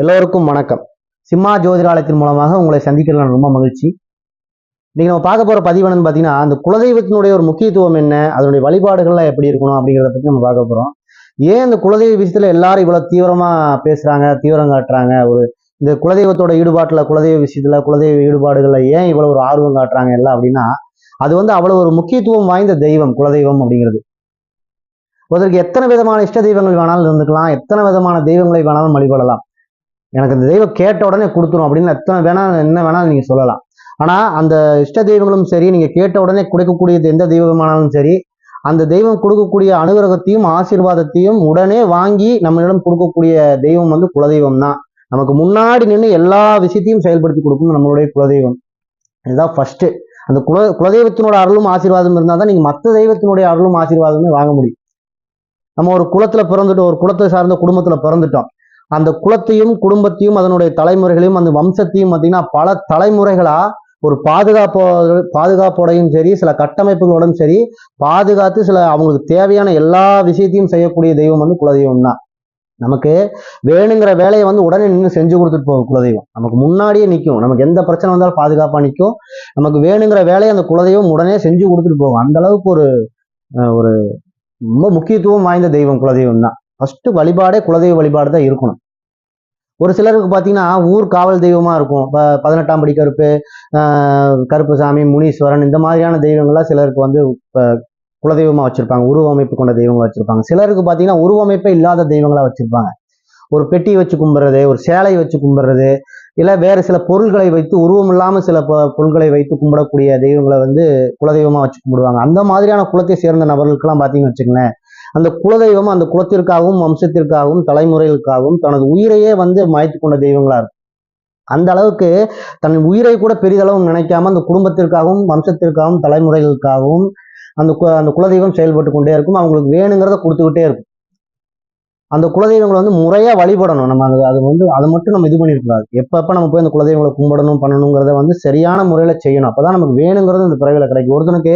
எல்லோருக்கும் வணக்கம். சிம்மா ஜோதிராலயத்தின் மூலமாக உங்களை சந்திக்கிறதுல ரொம்ப மகிழ்ச்சி. இன்றைக்கி நம்ம பார்க்க போற பதிவு என்னன்னு பார்த்தீங்கன்னா அந்த குலதெய்வத்தினுடைய ஒரு முக்கியத்துவம் என்ன அதனுடைய வழிபாடுகள்லாம் எப்படி இருக்கணும் அப்படிங்கிறத பற்றி நம்ம பார்க்க போறோம். ஏன் இந்த குலதெய்வ விஷயத்துல எல்லாரும் இவ்வளவு தீவிரமா பேசுறாங்க தீவிரம் காட்டுறாங்க? ஒரு இந்த குலதெய்வத்தோட ஈடுபாட்டுல குலதெய்வ விஷயத்துல குலதெய்வ ஈடுபாடுகள்ல ஏன் இவ்வளவு ஒரு ஆர்வம் காட்டுறாங்க எல்லாம் அப்படின்னா அது வந்து அவ்வளவு ஒரு முக்கியத்துவம் வாய்ந்த தெய்வம் குலதெய்வம் அப்படிங்கிறது. ஒருத்தருக்கு எத்தனை விதமான இஷ்ட தெய்வங்கள் வேணாலும் இருந்துக்கலாம் எத்தனை விதமான தெய்வங்களை வேணாலும் வழிபடலாம். எனக்கு இந்த தெய்வம் கேட்ட உடனே கொடுத்துரும் அப்படின்னு எத்தனை வேணாலும் என்ன வேணாலும் நீங்க சொல்லலாம். ஆனா அந்த இஷ்ட தெய்வங்களும் சரி நீங்க கேட்ட உடனே கொடுக்கக்கூடியது எந்த தெய்வமானாலும் சரி அந்த தெய்வம் கொடுக்கக்கூடிய அனுகிரகத்தையும் ஆசீர்வாதத்தையும் உடனே வாங்கி நம்மளிடம் கொடுக்கக்கூடிய தெய்வம் வந்து குலதெய்வம் தான். நமக்கு முன்னாடி நின்று எல்லா விஷயத்தையும் செயல்படுத்தி கொடுக்கும் நம்மளுடைய குலதெய்வம். இதுதான் ஃபர்ஸ்ட் அந்த குல குலதெய்வத்தினோட அருளும் ஆசீர்வாதம் இருந்தால் தான் நீங்க மற்ற தெய்வத்தினுடைய அருளும் ஆசீர்வாதமே வாங்க முடியும். நம்ம ஒரு குலத்துல பிறந்துட்டோம் ஒரு குலத்தை சார்ந்த குடும்பத்துல பிறந்துட்டோம். அந்த குலத்தையும் குடும்பத்தையும் அதனுடைய தலைமுறைகளையும் அந்த வம்சத்தையும் பார்த்தீங்கன்னா பல தலைமுறைகளா ஒரு பாதுகாப்போ பாதுகாப்போடையும் சரி சில கட்டமைப்புகளோடும் சரி பாதுகாத்து சில அவங்களுக்கு தேவையான எல்லா விஷயத்தையும் செய்யக்கூடிய தெய்வம் வந்து குலதெய்வம் தான் நமக்கு வேணுங்கிற வேலையை வந்து உடனே நின்று செஞ்சு கொடுத்துட்டு போகும் குலதெய்வம். நமக்கு முன்னாடியே நிற்கும் நமக்கு எந்த பிரச்சனை வந்தாலும் பாதுகாப்பாக நிற்கும் நமக்கு வேணுங்கிற வேலையை அந்த குலதெய்வம் உடனே செஞ்சு கொடுத்துட்டு போகும். அந்த அளவுக்கு ஒரு ஒரு ரொம்ப முக்கியத்துவம் வாய்ந்த தெய்வம் குலதெய்வம் தான் ஃபஸ்ட்டு வழிபாடே குலதெய்வ வழிபாடு தான் இருக்கணும். ஒரு சிலருக்கு பார்த்தீங்கன்னா ஊர் காவல் தெய்வமாக இருக்கும். இப்போ பதினெட்டாம் படி கருப்பு கருப்புசாமி முனீஸ்வரன் இந்த மாதிரியான தெய்வங்கள்லாம் சிலருக்கு வந்து இப்போ குலதெய்வமாக வச்சுருப்பாங்க. உருவமைப்பு கொண்ட தெய்வங்களை வச்சுருப்பாங்க. சிலருக்கு பார்த்தீங்கன்னா உருவமைப்பே இல்லாத தெய்வங்களாக வச்சுருப்பாங்க. ஒரு பெட்டி வச்சு கும்பிடுறது ஒரு சேலை வச்சு கும்பிடுறது இல்லை வேறு சில பொருள்களை வைத்து உருவம் இல்லாமல் சில பொருள்களை வைத்து கும்பிடக்கூடிய தெய்வங்களை வந்து குலதெய்வமாக வச்சு கும்பிடுவாங்க. அந்த மாதிரியான குலத்தை சேர்ந்த நபர்களுக்கெல்லாம் பார்த்தீங்கன்னு வச்சுங்களேன் அந்த குலதெய்வம் அந்த குலத்திற்காகவும் வம்சத்திற்காகவும் தலைமுறைகளுக்காகவும் தனது உயிரையே வந்து மாய்த்து கொண்ட தெய்வங்களா இருக்கும். அந்த அளவுக்கு தன் உயிரை கூட பெரிதளவும் நினைக்காம அந்த குடும்பத்திற்காகவும் வம்சத்திற்காகவும் தலைமுறைகளுக்காகவும் அந்த அந்த குலதெய்வம் செயல்பட்டு கொண்டே இருக்கும். அவங்களுக்கு வேணுங்கிறத கொடுத்துக்கிட்டே இருக்கும். அந்த குலதெய்வங்களை வந்து முறையாக வழிபடணும். நம்ம அது அது வந்து அதை மட்டும் நம்ம இது பண்ணிருக்கூடாது எப்பப்போ நம்ம போய் அந்த குலதெய்வங்களை கும்பிடணும் பண்ணணுங்கிறத வந்து சரியான முறையில் செய்யணும். அப்பதான் நமக்கு வேணுங்கிறது இந்த பிறவியில் கிடைக்கும். ஒருத்தனுக்கு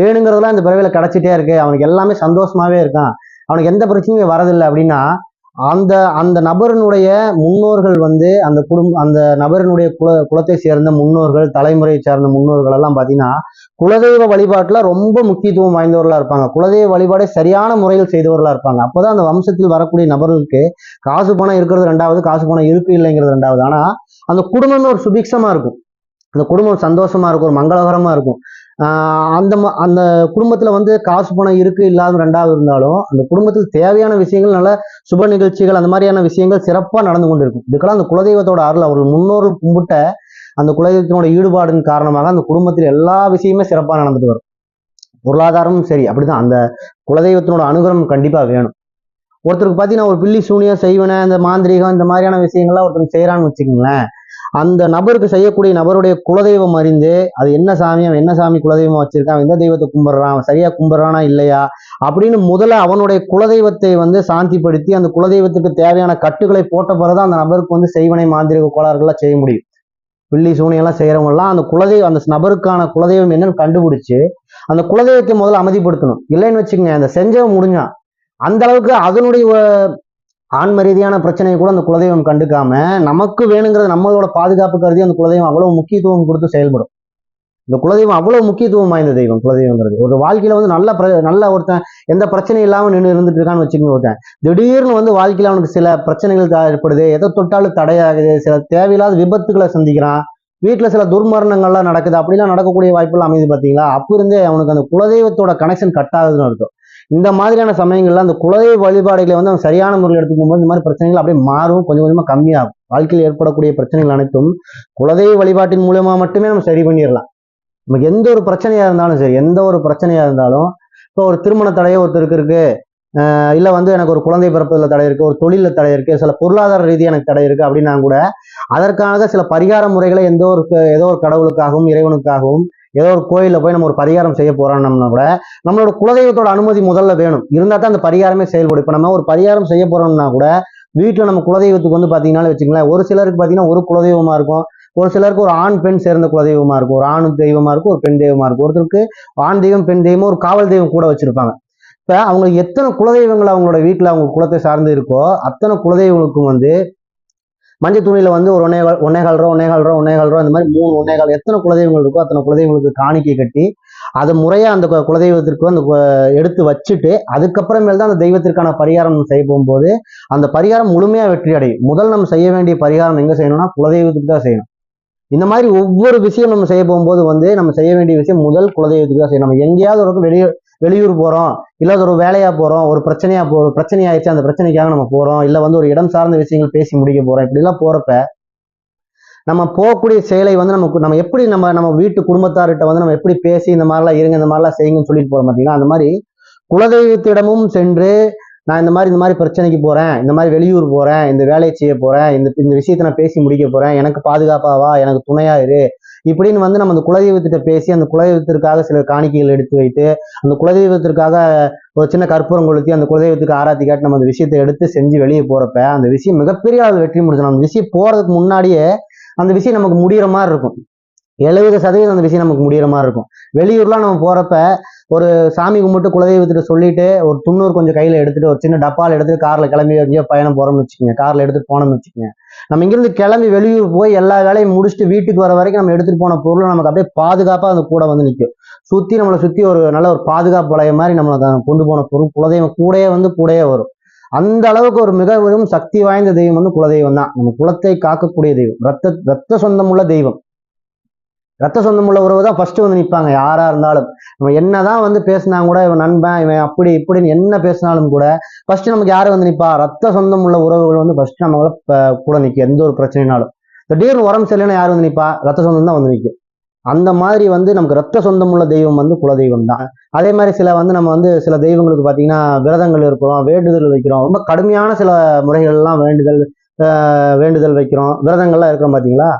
வேணுங்கிறதெல்லாம் இந்த பிறவியில் கிடைச்சிட்டே இருக்கு அவனுக்கு எல்லாமே சந்தோஷமாவே இருக்கான். அவனுக்கு எந்த பிரச்சனையும் வரதில்லை அப்படின்னா அந்த அந்த நபரினுடைய முன்னோர்கள் வந்து அந்த குடும்ப அந்த நபரினுடைய குல குலத்தை சேர்ந்த முன்னோர்கள் தலைமுறையை சார்ந்த முன்னோர்கள் எல்லாம் பார்த்தீங்கன்னா குலதெய்வ வழிபாட்டுல ரொம்ப முக்கியத்துவம் வாய்ந்தவர்களா இருப்பாங்க. குலதெய்வ வழிபாடை சரியான முறையில் செய்தவர்களாக இருப்பாங்க. அப்போதான் அந்த வம்சத்தில் வரக்கூடிய நபர்களுக்கு காசு பணம் இருக்கிறது ரெண்டாவது காசு பணம் இருக்கு இல்லைங்கிறது ரெண்டாவது. ஆனா அந்த குடும்பமே ஒரு சுபிக்ஷமாக இருக்கும். அந்த குடும்பம் சந்தோஷமா இருக்கும் ஒரு மங்களகரமா இருக்கும். அந்த ம- அந்த குடும்பத்துல வந்து காசு பணம் இருக்கு இல்லாத ரெண்டாவது இருந்தாலும் அந்த குடும்பத்தில் தேவையான விஷயங்கள் நல்ல சுப நிகழ்ச்சிகள் அந்த மாதிரியான விஷயங்கள் சிறப்பாக நடந்து கொண்டிருக்கும். இதுக்கெல்லாம் அந்த குலதெய்வத்தோட அருள் அவர்கள் முன்னோர்கள் கும்பிட்ட அந்த குலதெய்வத்தினோட ஈடுபாடின் காரணமாக அந்த குடும்பத்தில் எல்லா விஷயமே சிறப்பாக நடந்துட்டு வரும். பொருளாதாரமும் சரி அப்படிதான். அந்த குலதெய்வத்தினோட அனுகிரகம் கண்டிப்பாக வேணும். ஒருத்தருக்கு பார்த்தீங்கன்னா ஒரு பில்லி சூனியம் செய்வன இந்த மாந்திரீகம் இந்த மாதிரியான விஷயங்கள்லாம் ஒருத்தருக்கு செய்யறான்னு வச்சுக்கோங்களேன். அந்த நபருக்கு செய்யக்கூடிய நபருடைய குலதெய்வம் அறிந்து அது என்ன சாமி அவன் என்ன சாமி குலதெய்வம் வச்சிருக்கான் எந்த தெய்வத்தை கும்பிடுறான் அவன் சரியா கும்பிட்றானா இல்லையா அப்படின்னு முதல்ல அவனுடைய குலதெய்வத்தை வந்து சாந்திப்படுத்தி அந்த குலதெய்வத்துக்கு தேவையான கட்டுகளை போட்ட பிறகுதான் அந்த நபருக்கு வந்து செய்வனை மாந்திரிக கோளாறுகள்லாம் செய்ய முடியும். பில்லி சூனியெல்லாம் செய்யறவங்க எல்லாம் அந்த குலதெய்வம் அந்த நபருக்கான குலதெய்வம் என்னன்னு கண்டுபிடிச்சு அந்த குலதெய்வத்தை முதல்ல அமைதிப்படுத்தணும். இல்லைன்னு வச்சுக்கோங்க அந்த செஞ்சவன் முடிஞ்சான். அந்த அளவுக்கு அதனுடைய ஆன்ம ரீதியான பிரச்சனையை கூட அந்த குலதெய்வம் கண்டுக்காம நமக்கு வேணுங்கிறது நம்மளோட பாதுகாப்பு கருதி அந்த குலதெய்வம் அவ்வளவு முக்கியத்துவம் கொடுத்து செயல்படும். இந்த குலதெய்வம் அவ்வளவு முக்கியத்துவம் வாய்ந்த தெய்வம் குலதெய்வங்கிறது. ஒரு வாழ்க்கையில வந்து நல்ல பிர- நல்ல ஒருத்தன் எந்த பிரச்சனையும் இல்லாம நின்று இருந்துட்டு இருக்கான்னு வச்சுக்கோங்க ஒருத்தன். திடீர்னு வந்து வாழ்க்கையில அவனுக்கு சில பிரச்சனைகள் ஏற்படுது. எதை தொட்டாலும் தடையாகுது. சில தேவையில்லாத விபத்துக்களை சந்திக்கிறான். வீட்டுல சில துர்மரணங்கள்லாம் நடக்குது. அப்படிலாம் நடக்கக்கூடிய வாய்ப்புலாம் அமைது பாத்தீங்களா? அப்ப இருந்தே அவனுக்கு அந்த குலதெய்வத்தோட கனெக்ஷன் கட் ஆகுதுன்னு அர்த்தம். இந்த மாதிரியான சமயங்கள்ல அந்த குலதெய்வ வழிபாடுகளை வந்து அவன் சரியான முறையில் எடுத்துக்கும் போது இந்த மாதிரி பிரச்சனைகள் அப்படியே மாறும் கொஞ்சம் கொஞ்சமா கம்மியாகும். வாழ்க்கையில் ஏற்படக்கூடிய பிரச்சனைகள் அனைத்தும் குலதெய்வ வழிபாட்டின் மூலமாக மட்டுமே நம்ம சரி பண்ணிடலாம். நமக்கு எந்த ஒரு பிரச்சனையா இருந்தாலும் சரி எந்த ஒரு பிரச்சனையா இருந்தாலும் இப்போ ஒரு திருமண தடையோ ஒருத்தருக்கு இருக்கு ஆஹ் இல்ல வந்து எனக்கு ஒரு குழந்தை பிறப்பதில் தடை இருக்கு ஒரு தொழில தடை இருக்கு சில பொருளாதார ரீதியாக எனக்கு தடை இருக்கு அப்படின்னா கூட அதற்காக சில பரிகார முறைகளை எந்த ஒரு ஏதோ ஒரு கடவுளுக்காகவும் இறைவனுக்காகவும் ஏதோ ஒரு கோயிலில் போய் நம்ம ஒரு பரிகாரம் செய்ய போறோம்னா கூட நம்மளோட குலதெய்வத்தோட அனுமதி முதல்ல வேணும். இருந்தால் தான் அந்த பரிகாரமே செயல்படும். இப்போ நம்ம ஒரு பரிகாரம் செய்ய போறோம்னா கூட வீட்டில் நம்ம குலதெய்வத்துக்கு வந்து பார்த்தீங்கன்னா வச்சுங்களேன் ஒரு சிலருக்கு பார்த்தீங்கன்னா ஒரு குலதெய்வமாக இருக்கும். ஒரு சிலருக்கு ஒரு ஆண் பெண் சேர்ந்த குலதெய்வமாக இருக்கும். ஒரு ஆண் தெய்வமாக இருக்கும் ஒரு பெண் தெய்வமாக இருக்கும். ஒருத்தருக்கு ஆண் தெய்வம் பெண் தெய்வம் ஒரு காவல் தெய்வம் கூட வச்சுருப்பாங்க. இப்போ அவங்க எத்தனை குலதெய்வங்கள் அவங்களோட வீட்டில் அவங்க குலத்தை சார்ந்து இருக்கோ அத்தனை குலதெய்வங்களுக்கும் வந்து மஞ்சள் துணியில வந்து ஒரு ஒன்னே கால் ஒன்னே கால் ரூபா ஒன்னே கால் ரூபா ஒன்னே கால் ரூபா இந்த மாதிரி மூணு ஒன்னே கால் எத்தனை குலதெய்வங்கள் இருக்கோ அத்தனை குலதெய்வங்களுக்கு காணிக்கை கட்டி அதை முறையாக அந்த குலதெய்வத்திற்கு அந்த எடுத்து வச்சுட்டு அதுக்கப்புறமேல் தான் அந்த தெய்வத்திற்கான பரிகாரம் நம்ம செய்ய போகும்போது அந்த பரிகாரம் முழுமையாக வெற்றி அடையும். முதல் நம்ம செய்ய வேண்டிய பரிகாரம் எங்க செய்யணும்னா குலதெய்வத்துக்கு தான் செய்யணும். இந்த மாதிரி ஒவ்வொரு விஷயம் நம்ம செய்ய போகும்போது வந்து நம்ம செய்ய வேண்டிய விஷயம் முதல் குலதெய்வத்துக்கு தான் செய்யணும். நம்ம எங்கேயாவது ஒரு வெளியே வெளியூர் போறோம் இல்ல ஒரு வேலையா போறோம் ஒரு பிரச்சனையா போ பிரச்சனை ஆயிடுச்சு அந்த பிரச்சனைக்காக நம்ம போறோம் இல்ல வந்து ஒரு இடம் சார்ந்த விஷயங்கள் பேசி முடிக்க போகிறோம் இப்படி எல்லாம் போறப்ப நம்ம போகக்கூடிய செயலை வந்து நமக்கு நம்ம எப்படி நம்ம நம்ம வீட்டு குடும்பத்தார்கிட்ட வந்து நம்ம எப்படி பேசி இந்த மாதிரிலாம் இருங்க இந்த மாதிரிலாம் செய்யுங்கன்னு சொல்லிட்டு போறோம் பார்த்தீங்கன்னா அந்த மாதிரி குலதெய்வத்திடமும் சென்று நான் இந்த மாதிரி இந்த மாதிரி பிரச்சனைக்கு போறேன் இந்த மாதிரி வெளியூர் போறேன் இந்த வேலையை செய்ய போறேன் இந்த இந்த விஷயத்தை நான் பேசி முடிக்க போறேன் எனக்கு பாதுகாப்பாவா எனக்கு துணையா இரு இப்படின்னு வந்து நம்ம அந்த குலதெய்வத்திட்ட பேசி அந்த குலதெய்வத்திற்காக சில காணிக்கைகள் எடுத்து வைத்து அந்த குலதெய்வத்திற்காக ஒரு சின்ன கற்பூரம் கொளுத்தி அந்த குலதெய்வத்துக்கு ஆராத்தி காட்டி நம்ம அந்த விஷயத்தை எடுத்து செஞ்சு வெளியே போறப்ப அந்த விஷயம் மிகப்பெரிய அளவு வெற்றி முடிச்சிடும் அந்த விஷயம் போறதுக்கு முன்னாடியே அந்த விஷயம் நமக்கு முடிகிற மாதிரி இருக்கும். எழுபது சதவீதம் அந்த விஷயம் நமக்கு முடிகிற மாதிரி இருக்கும். வெளியூர்லாம் நம்ம போறப்ப ஒரு சாமி கும்பிட்டு குலதெய்வத்திட்ட சொல்லிட்டு ஒரு துண்ணூறு கொஞ்சம் கையில எடுத்துட்டு ஒரு சின்ன டப்பால் எடுத்துட்டு கார்ல கிளம்பி எங்கேயோ பயணம் போறோம்னு வச்சுக்கோங்க. கார்ல எடுத்துட்டு போனோம்னு வச்சுக்கோங்க. நம்ம இங்கிருந்து கிளம்பி வெளியூர் போய் எல்லா வேலையும் முடிச்சுட்டு வீட்டுக்கு வர வரைக்கும் நம்ம எடுத்துட்டு போன பொருள் நமக்கு அப்படியே பாதுகாப்பா அந்த கூட வந்து நிற்கும் சுத்தி நம்மளை சுத்தி ஒரு நல்ல ஒரு பாதுகாப்பு வளைய மாதிரி நம்மளை கொண்டு போன பொருள் குலதெய்வம் கூடயே வந்து கூடயே வரும். அந்த அளவுக்கு ஒரு மிகவும் சக்தி வாய்ந்த தெய்வம் வந்து குலதெய்வம் தான். நம்ம குலத்தை காக்கக்கூடிய தெய்வம். ரத்த ரத்த சொந்தமுள்ள தெய்வம். ரத்த சொந்தம் உள்ள உறவு தான் ஃபர்ஸ்ட் வந்து நிற்பாங்க யாரா இருந்தாலும். நம்ம என்னதான் வந்து பேசினா கூட இவன் நண்பன் இவன் அப்படி இப்படின்னு என்ன பேசினாலும் கூட ஃபர்ஸ்ட் நமக்கு யாரு வந்து நிற்பா ரத்த சொந்தம் உள்ள உறவுகள் வந்து ஃபர்ஸ்ட் நம்மள கூட நிற்கும் எந்த ஒரு பிரச்சனைனாலும். திடீர்னு உரம் சரியில்லைன்னா யார் வந்து நிற்பா ரத்த சொந்தம் தான் வந்து நிற்கும் அந்த மாதிரி வந்து நமக்கு ரத்த சொந்தம் உள்ள தெய்வம் வந்து குலதெய்வம் தான். அதே மாதிரி சில வந்து நம்ம வந்து சில தெய்வங்களுக்கு பார்த்தீங்கன்னா விரதங்கள் இருக்கிறோம் வேண்டுதல் வைக்கிறோம். ரொம்ப கடுமையான சில முறைகள்லாம் வேண்டுதல் வேண்டுதல் வைக்கிறோம். விரதங்கள்லாம் இருக்கிறோம் பார்த்தீங்களா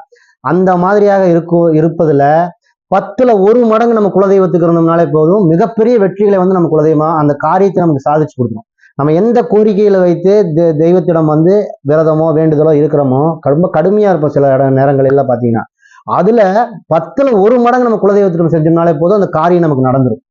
அந்த மாதிரியாக இருக்கும் இருப்பதுல பத்துல ஒரு மடங்கு நம்ம குலதெய்வத்துக்கு இருந்தோம்னாலே போதும் மிகப்பெரிய வெற்றிகளை வந்து நம்ம குலதெய்வம் அந்த காரியத்தை நமக்கு சாதிச்சு கொடுக்கணும். நம்ம எந்த கோரிக்கையில வைத்து தெ- தெய்வத்திடம் வந்து விரதமோ வேண்டுதலோ இருக்கிறோமோ ரொம்ப கடுமையா இருப்போம் சில இட நேரங்கள் பாத்தீங்கன்னா. பார்த்தீங்கன்னா அதுல பத்துல ஒரு மடங்கு நம்ம குலதெய்வத்திடம் செஞ்சோம்னாலே போதும் அந்த காரியம் நமக்கு நடந்துரும்.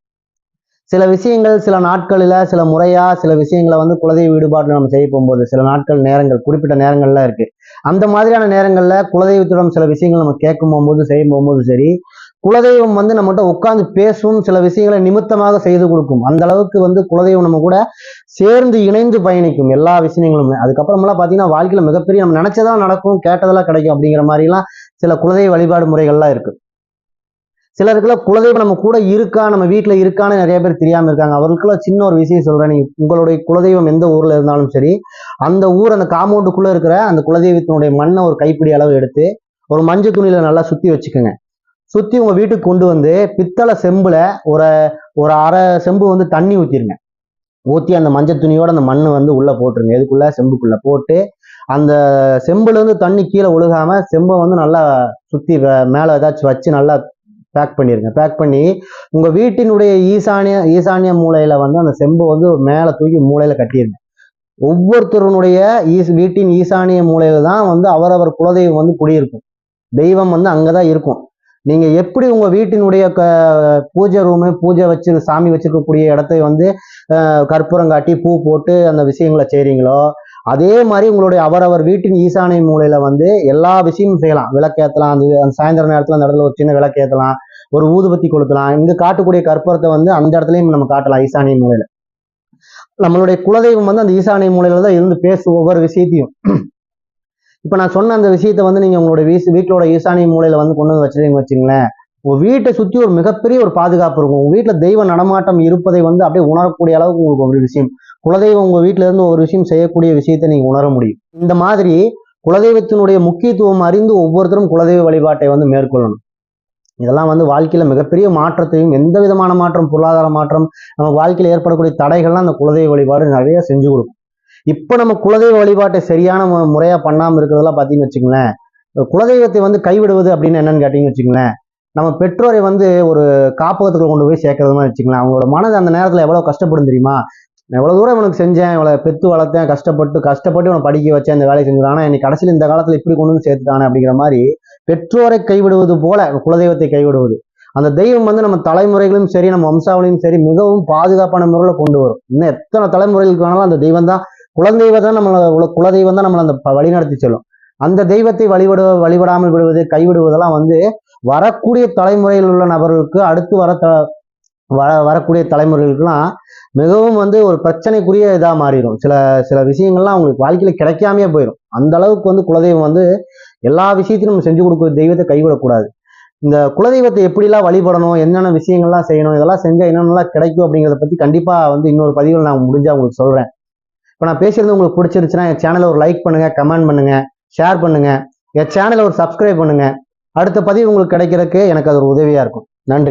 சில விஷயங்கள் சில நாட்களில் சில முறையா சில விஷயங்களை வந்து குலதெய்வ ஈடுபாட்டில் நம்ம செய்ய போகும்போது சில நாட்கள் நேரங்கள் குறிப்பிட்ட நேரங்கள்லாம் இருக்கு. அந்த மாதிரியான நேரங்களில் குலதெய்வத்திடம் சில விஷயங்கள் நம்ம கேட்கும் போகும்போது செய்யும் போகும்போது சரி குலதெய்வம் வந்து நம்மகிட்ட உட்காந்து பேசும் சில விஷயங்களை நிமித்தமாக செய்து கொடுக்கும். அந்த அளவுக்கு வந்து குலதெய்வம் நம்ம கூட சேர்ந்து இணைந்து பயணிக்கும் எல்லா விஷயங்களுமே. அதுக்கப்புறமெல்லாம் பார்த்தீங்கன்னா வாழ்க்கையில் மிகப்பெரிய நம்ம நினைச்சதெல்லாம் நடக்கும் கேட்டதெல்லாம் கிடைக்கும் அப்படிங்கிற மாதிரிலாம் சில குலதெய்வ வழிபாடு முறைகள்லாம் இருக்கு. சிலருக்குலாம் குலதெய்வம் நம்ம கூட இருக்கா நம்ம வீட்டில் இருக்கான்னு நிறைய பேர் தெரியாம இருக்காங்க. அவர்களுக்குலாம் சின்ன ஒரு விஷயம் சொல்றேன். நீங்கள் உங்களுடைய குலதெய்வம் எந்த ஊர்ல இருந்தாலும் சரி அந்த ஊர் அந்த காம்பவுண்டுக்குள்ள இருக்கிற அந்த குலதெய்வத்தினுடைய மண்ணை ஒரு கைப்பிடி அளவு எடுத்து ஒரு மஞ்சள் துணியில நல்லா சுத்தி வச்சுக்கோங்க. சுத்தி உங்க வீட்டுக்கு கொண்டு வந்து பித்தளை செம்புல ஒரு ஒரு அரை செம்பு வந்து தண்ணி ஊற்றிருங்க ஊத்தி அந்த மஞ்சள் துணியோட அந்த மண்ணை வந்து உள்ள போட்டுருங்க. எதுக்குள்ள? செம்புக்குள்ள போட்டு அந்த செம்புல இருந்து தண்ணி கீழே ஒழுகாமல் செம்பை வந்து நல்லா சுத்தி மேலே மேல ஏதாச்சும் வச்சு நல்லா பேக் பண்ணிடுங்க பேக் பண்ணி உங்கள் வீட்டினுடைய ஈசானிய ஈசானிய மூலையில் வந்து அந்த செம்பை வந்து மேலே தூக்கி மூலையில் கட்டிடுங்க ஒவ்வொருத்தருடைய ஈஸ் வீட்டின் ஈசானிய மூலையில் தான் வந்து அவரவர் குலதெய்வம் வந்து குடியிருக்கும். தெய்வம் வந்து அங்கதான் இருக்கும். நீங்கள் எப்படி உங்கள் வீட்டினுடைய க பூஜை ரூமு பூஜை வச்சு சாமி வச்சுருக்கக்கூடிய இடத்தை வந்து கற்பூரம் காட்டி பூ போட்டு அந்த விஷயங்களை செய்கிறீங்களோ அதே மாதிரி உங்களுடைய அவரவர் வீட்டின் ஈசானை மூலையில வந்து எல்லா விஷயமும் செய்யலாம். விளக்கேற்றலாம் அந்த அந்த சாயந்தர நேரத்துல அந்த இடத்துல ஒரு சின்ன விளக்கேற்றலாம் ஒரு ஊதுபத்தி கொளுத்தலாம். இங்கே காட்டக்கூடிய கற்பூரத்தை வந்து அந்த இடத்துலயும் நம்ம காட்டலாம் ஈசானிய மூலையில. நம்மளுடைய குலதெய்வம் வந்து அந்த ஈசானிய மூலையில தான் இருந்து பேசும் ஒவ்வொரு விஷயத்தையும். இப்ப நான் சொன்ன அந்த விஷயத்தை வந்து நீங்க உங்களுடைய வீசு வீட்டோட ஈசானிய மூலையில வந்து கொண்டு வந்து வச்சிருக்கீங்க வச்சுங்களேன் உங்க வீட்டை சுத்தி ஒரு மிகப்பெரிய ஒரு பாதுகாப்பு இருக்கும். உங்க வீட்டுல தெய்வ நடமாட்டம் இருப்பதை வந்து அப்படியே உணரக்கூடிய அளவுக்கு உங்களுக்கு ஒரு விஷயம். குலதெய்வம் உங்க வீட்டுல இருந்து ஒரு விஷயம் செய்யக்கூடிய விஷயத்தை நீங்க உணர முடியும். இந்த மாதிரி குலதெய்வத்தினுடைய முக்கியத்துவம் அறிந்து ஒவ்வொருத்தரும் குலதெய்வ வழிபாட்டை வந்து மேற்கொள்ளணும். இதெல்லாம் வந்து வாழ்க்கையில மிகப்பெரிய மாற்றத்தையும் எந்த விதமான மாற்றம் பொருளாதார மாற்றம் நம்ம வாழ்க்கையில ஏற்படக்கூடிய தடைகள்லாம் அந்த குலதெய்வ வழிபாடு நிறைய செஞ்சு கொடுக்கும். இப்போ நம்ம குலதெய்வ வழிபாட்டை சரியான முறையாக முறையா பண்ணாம இருக்கிறதெல்லாம் பார்த்தீங்கன்னு வச்சுங்களேன் குலதெய்வத்தை வந்து கைவிடுவது அப்படின்னு என்னன்னு கேட்டிங்கன்னு வச்சுங்களேன் நம்ம பெற்றோரை வந்து ஒரு காப்பகத்துக்குள்ள கொண்டு போய் சேர்க்கறது மாதிரி வச்சுக்கலாம் அவங்களோட மனது அந்த நேரத்தில் எவ்வளோ கஷ்டப்படும் தெரியுமா? நான் இவ்வளோ தூரம் இவனுக்கு செஞ்சேன் இவ்வளோ பெத்து வளர்த்தேன் கஷ்டப்பட்டு கஷ்டப்பட்டு இவனை படிக்க வச்சேன் இந்த வேலையை செஞ்சுதான் ஆனால் என்னை கடைசியில் இந்த காலத்தில் இப்படி கொண்டு வந்து சேர்த்துட்டானே அப்படிங்கிற மாதிரி பெற்றோரை கைவிடுவது போல குலதெய்வத்தை கைவிடுவது. அந்த தெய்வம் வந்து நம்ம தலைமுறைகளும் சரி நம்ம வம்சாவளியும் சரி மிகவும் பாதுகாப்பான முறையில் கொண்டு வரும். இன்னும் எத்தனை தலைமுறைகளுக்கு வேணாலும் அந்த தெய்வம் தான் குலதெய்வம் தான் நம்மளை குலதெய்வம் தான் நம்மளை அந்த ப- வழிநடத்தி செல்லும். அந்த தெய்வத்தை வழிபட வழிபடாமல் விடுவது கைவிடுவதெல்லாம் வந்து வரக்கூடிய தலைமுறையில் உள்ள நபர்களுக்கு அடுத்து வர த வர வரக்கூடிய தலைமுறைகளுக்கெல்லாம் மிகவும் வந்து ஒரு பிரச்சனைக்குரிய இதாக மாறிடும். சில சில விஷயங்கள்லாம் அவங்களுக்கு வாழ்க்கையில் கிடைக்காமையே போயிடும். அந்த அளவுக்கு வந்து குலதெய்வம் வந்து எல்லா விஷயத்தையும் நம்ம செஞ்சு கொடுக்குற தெய்வத்தை கைவிடக்கூடாது. இந்த குலதெய்வத்தை எப்படிலாம் வழிபடணும் என்னென்ன விஷயங்கள்லாம் செய்யணும் இதெல்லாம் செஞ்சால் என்னென்னலாம் கிடைக்கும் அப்படிங்கிறத பற்றி கண்டிப்பாக வந்து இன்னொரு பதிவில் நான் முடிஞ்சால் உங்களுக்கு சொல்கிறேன் இப்போ நான் பேசுகிறது உங்களுக்கு பிடிச்சிருச்சுன்னா என் சேனலை ஒரு லைக் பண்ணுங்க கமெண்ட் பண்ணுங்க ஷேர் பண்ணுங்க என் சேனலை ஒரு சப்ஸ்கிரைப் பண்ணுங்க. அடுத்த பதிவு உங்களுக்கு கிடைக்கிறதுக்கு எனக்கு அது ஒரு உதவியாக இருக்கும். நன்றி.